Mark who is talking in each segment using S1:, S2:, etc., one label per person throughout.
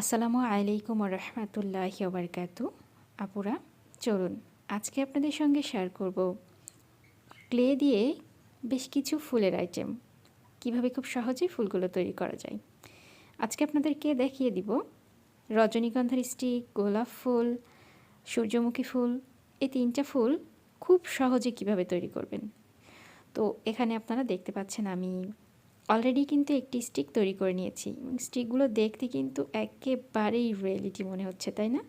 S1: আসসালামু আলাইকুম রহমতুল্লাহ ওবরকাত আপুরা, চলুন, আজকে আপনাদের সঙ্গে শেয়ার করব ক্লে দিয়ে বেশ কিছু ফুলের আইটেম কীভাবে খুব সহজেই ফুলগুলো তৈরি করা যায়। আজকে আপনাদেরকে দেখিয়ে দিব রজনীগন্ধার স্টিক গোলাপ ফুল, সূর্যমুখী ফুল। এই তিনটা ফুল খুব সহজে কীভাবে তৈরি করবেন? তো এখানে আপনারা দেখতে পাচ্ছেন আমি অলরেডি কিন্তু একটি স্টিক তৈরি করে নিয়েছি। স্টিকগুলো দেখতে কিন্তু একেবারেই রিয়েলিটি মনে হচ্ছে, তাই না?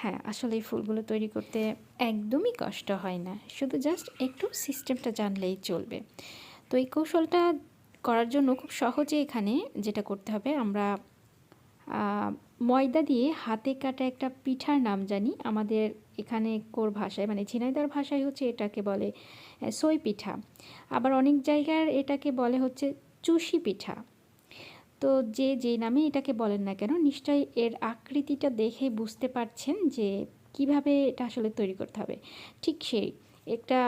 S1: হ্যাঁ আসলে এই ফুলগুলো তৈরি করতে একদমই কষ্ট হয় না। শুধু জাস্ট একটু সিস্টেমটা জানলেই চলবে। তো এই কৌশলটা করার জন্য খুব সহজে এখানে যেটা করতে হবে, আমরা ময়দা দিয়ে হাতে কাটা একটা পিঠার নাম জানি। আমাদের এখানে কোর ভাষায় মানে ঝিনাইদার ভাষায় হচ্ছে এটাকে বলে সই পিঠা। আবার অনেক জায়গার এটাকে বলে হচ্ছে চুষি পিঠা। তো যে যে নামে এটাকে বলেন না কেন, নিশ্চয়ই এর আকৃতিটা দেখে বুঝতে পারছেন যে কীভাবে এটা আসলে তৈরি করতে হবে। ঠিক সেই, একটা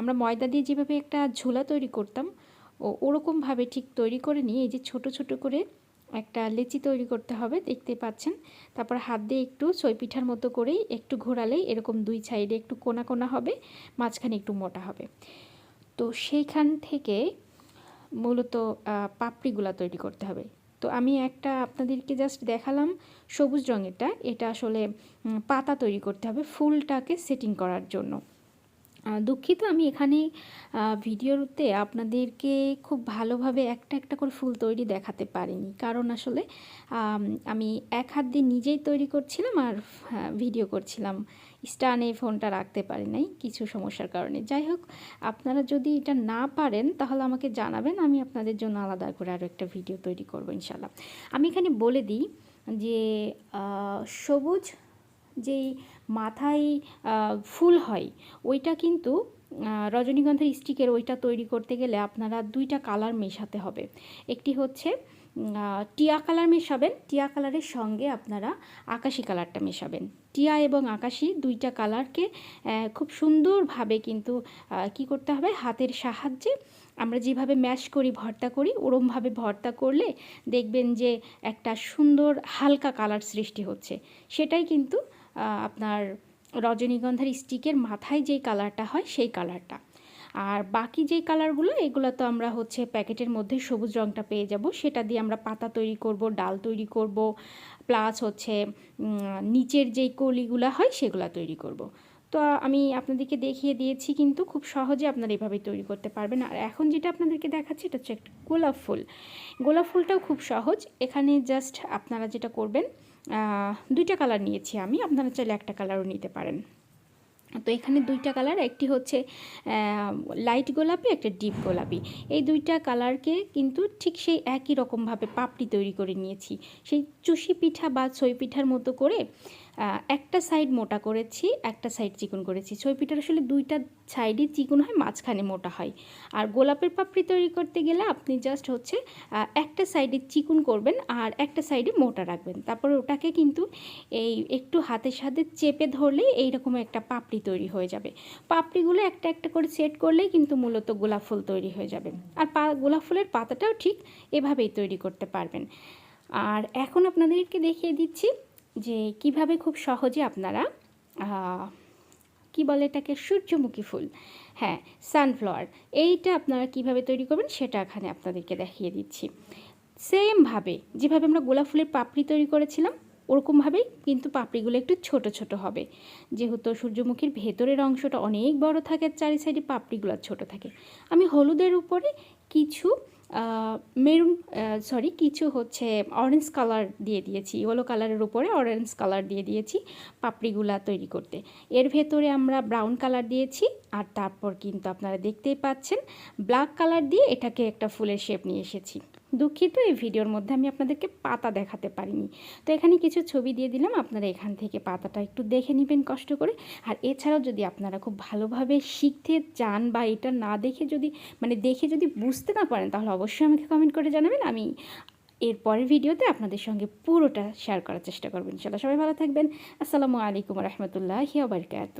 S1: আমরা ময়দা দিয়ে যেভাবে একটা ঝোলা তৈরি করতাম, ও, ওরকমভাবে ঠিক তৈরি করে নিয়ে এই যে ছোট ছোট করে একটা লেচি তৈরি করতে হবে, দেখতে পাচ্ছেন। তারপর হাত দিয়ে একটু সই পিঠার মতো করেই একটু ঘোরালেই এরকম দুই সাইডে একটু কোনা কোনা হবে, মাঝখানে একটু মোটা হবে। তো সেইখান থেকে মূলত পাপড়িগুলা তৈরি করতে হবে। তো আমি একটা আপনাদেরকে জাস্ট দেখালাম সবুজ রঙেরটা। এটা আসলে পাতা তৈরি করতে হবে ফুলটাকে সেটিং করার জন্য। দুঃখিত, আমি এখানে ভিডিওতে আপনাদেরকে খুব ভালোভাবে একটা একটা করে ফুল তৈরি দেখাতে পারিনি। কারণ আসলে, আমি এক হাত দিয়ে নিজেই তৈরি করছিলাম আর ভিডিও করছিলাম। স্টানে ফোনটা রাখতে পারি নাই, কিছু সমস্যার কারণে। যাই হোক, আপনারা যদি এটা না পারেন, তাহলে আমাকে জানাবেন, আমি আপনাদের জন্য আলাদা করে আরও একটা ভিডিও তৈরি করব ইনশাল্লাহ আমি এখানে বলে দিই যে সবুজ যেই মাথায় ফুল হয়, ওইটা কিন্তু রজনীগন্ধার স্টিকের ওইটা তৈরি করতে গেলে আপনারা দুইটা কালার মেশাতে হবে। একটি হচ্ছে টিয়া কালার মেশাবেন, টিয়া কালারের সঙ্গে আপনারা আকাশি কালারটা মেশাবেন। টিয়া এবং আকাশি দুইটা কালারকে খুব সুন্দরভাবে কিন্তু কি করতে হবে, হাতের সাহায্যে আমরা যেভাবে ম্যাশ করি, ভর্তা করি, ওরমভাবে ভর্তা করলে দেখবেন যে একটা সুন্দর হালকা কালার সৃষ্টি হচ্ছে। সেটাই কিন্তু আপনার রজনীগন্ধার স্টিকের মাথায় যেই কালারটা হয় সেই কালারটা। আর বাকি যেই কালারগুলো, এগুলো তো আমরা হচ্ছে প্যাকেটের মধ্যে সবুজ রঙটা পেয়ে যাব। সেটা দিয়ে আমরা পাতা তৈরি করব, ডাল তৈরি করব, প্লাস হচ্ছে নিচের যেই কলিগুলো হয় সেগুলো তৈরি করব। তো আমি আপনাদেরকে দেখিয়ে দিয়েছি কিন্তু খুব সহজে আপনারা এভাবে তৈরি করতে পারবেন। আর এখন যেটা আপনাদেরকে দেখাচ্ছি, এটা হচ্ছে একটা গোলাপ ফুল। গোলাপ ফুলটাও খুব সহজ। এখানে জাস্ট আপনারা যেটা করবেন দুইটা কালার নিয়েছি আমি। আপনারা চাইলে একটা কালারও নিতে পারেন। তো এখানে দুইটা কালার একটি হচ্ছে লাইট গোলাপি, একটা ডিপ গোলাপি। এই দুইটা কালারকে কিন্তু ঠিক সেই একই রকমভাবে পাপড়ি তৈরি করে নিয়েছি। সেই চুষি পিঠা বা ছই পিঠার মতো করে একটা সাইড মোটা করেছি, একটা সাইড চিকন করেছি। ছই পিঠার আসলে দুইটা সাইডই চিকন হয়, মাঝখানে মোটা হয়। আর গোলাপের পাপড়ি তৈরি করতে গেলে আপনি জাস্ট হচ্ছে একটা সাইডে চিকন করবেন আর একটা সাইডে মোটা রাখবেন। তারপরে ওটাকে কিন্তু এই একটু হাতের সাথে চেপে ধরলে এইরকম একটা পাপড়ি তৈরি হয়ে যাবে। পাপড়িগুলো একটা একটা করে সেট করলেই কিন্তু মূলত গোলাপ ফুল তৈরি হয়ে যাবে। আর পা, গোলাপ ফুলের পাতাটাও ঠিক এভাবেই তৈরি করতে পারবেন। আর এখন আপনাদেরকে দেখিয়ে দিচ্ছি যে কীভাবে খুব সহজে আপনারা কি বলে এটাকে, সূর্যমুখী ফুল হ্যাঁ সানফ্লাওয়ার এইটা আপনারা কীভাবে তৈরি করবেন সেটা এখানে আপনাদেরকে দেখিয়ে দিচ্ছি। সেমভাবে যেভাবে আমরা গোলাপ ফুলের পাপড়ি তৈরি করেছিলাম ওরকমভাবেই কিন্তু পাপড়িগুলো একটু ছোট ছোট হবে। যেহেতু সূর্যমুখীর ভেতরের অংশটা অনেক বড় থাকে, চারি সাইডে পাপড়িগুলো ছোট থাকে। আমি হলুদের উপরে কিছু মেরুন সরি কিছু হচ্ছে অরেঞ্জ কালার দিয়ে দিয়েছি ইয়েলো কালারের উপরে অরেঞ্জ কালার দিয়ে দিয়েছি পাপড়িগুলা তৈরি করতে। এর ভেতরে আমরা ব্রাউন কালার দিয়েছি আর তারপর কিন্তু আপনারা দেখতেই পাচ্ছেন ব্ল্যাক কালার দিয়ে এটাকে একটা ফুলের শেপ নিয়ে এসেছি। দুঃখিত, এই ভিডিওর মধ্যে আমি আপনাদেরকে পাতা দেখাতে পারিনি। তো এখানে কিছু ছবি দিয়ে দিলাম, আপনারা এখান থেকে পাতাটা একটু দেখে নেবেন কষ্ট করে। আর এছাড়াও যদি আপনারা খুব ভালোভাবে শিখতে চান বা এটা না দেখে যদি মানে দেখে যদি বুঝতে না পারেন, তাহলে অবশ্যই আমাকে কমেন্ট করে জানাবেন। আমি এর পরের ভিডিওতে আপনাদের সঙ্গে পুরোটা শেয়ার করার চেষ্টা করবেন ইনশাল্লাহ সবাই ভালো থাকবেন। আসসালামু আলাইকুম রহমতুল্লাহ বারকাত